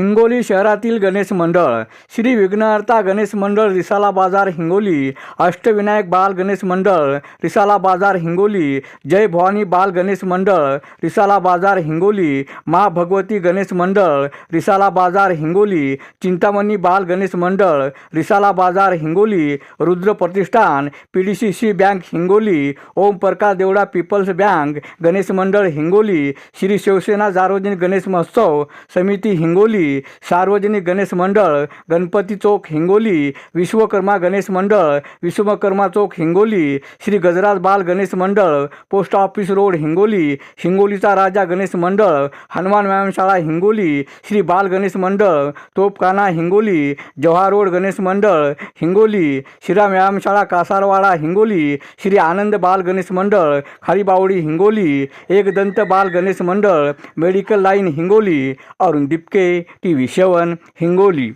हिंगोली शहरातील गणेश मंडळ. श्री विघ्नहर्ता गणेश मंडळ रिसाला बाजार हिंगोली. अष्टविनायक बाल गणेश मंडळ रिसाला बाजार हिंगोली. जय भवानी बाल गणेश मंडळ रिसाला बाजार हिंगोली. मा भगवती गणेश मंडळ रिसाला बाजार हिंगोली. चिंतामणी बाल गणेश मंडळ Risala Bazar Hingoli. Rudra Pratishthan P D C C bank Hingoli. Om Prakash Devda peoples bank Ganesh मंडळ हिंगोली. श्री शिवसेना सार्वजनिक गणेश महोत्सव समिती हिंगोली. सार्वजनिक गणेश मंडळ गणपती चौक हिंगोली विश्वकर्मा गणेश मंडळ विश्वकर्मा चौक हिंगोली श्री गजराज बाल गणेश मंडळ पोस्ट ऑफिस रोड हिंगोली हिंगोलीचा राजा गणेश मंडळ हनुमान व्यायामशाळा हिंगोली श्री बाल गणेश मंडळ तोपखाना हिंगोली जव्हार रोड गणेश मंडळ हिंगोली श्रीराम व्यायामशाळा कासारवाडा हिंगोली श्री आनंद बाल गणेश मंडळ खारीबावडी हिंगोली एकदंत बाल गणेश मंडळ medical line Hingoli Arun Dipke T V Hingoli.